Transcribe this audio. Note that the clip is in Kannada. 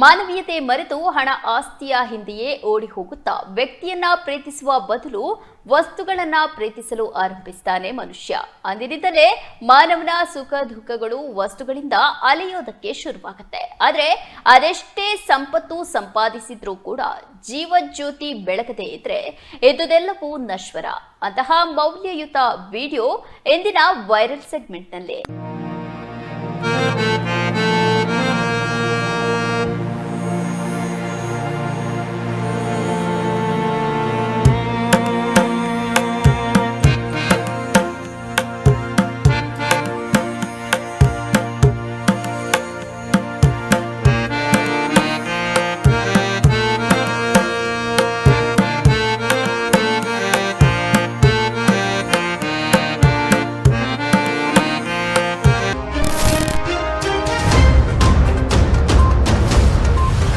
ಮಾನವೀಯತೆ ಮರೆತು ಹಣ ಆಸ್ತಿಯ ಹಿಂದೆಯೇ ಓಡಿ ಹೋಗುತ್ತಾ ವ್ಯಕ್ತಿಯನ್ನ ಪ್ರೀತಿಸುವ ಬದಲು ವಸ್ತುಗಳನ್ನ ಪ್ರೀತಿಸಲು ಆರಂಭಿಸ್ತಾನೆ ಮನುಷ್ಯ. ಅಂದಿನಿಂದಲೇ ಮಾನವನ ಸುಖ ದುಃಖಗಳು ವಸ್ತುಗಳಿಂದ ಅಲೆಯೋದಕ್ಕೆ ಶುರುವಾಗುತ್ತೆ. ಆದರೆ ಅದೆಷ್ಟೇ ಸಂಪತ್ತು ಸಂಪಾದಿಸಿದ್ರೂ ಕೂಡ ಜೀವಜ್ಯೋತಿ ಬೆಳಗದೆ ಇದ್ರೆ ಇದುದೆಲ್ಲವೂ ನಶ್ವರ. ಅಂತಹ ಮೌಲ್ಯಯುತ ವಿಡಿಯೋ ಎಂದಿನ ವೈರಲ್ ಸೆಗ್ಮೆಂಟ್ನಲ್ಲಿ.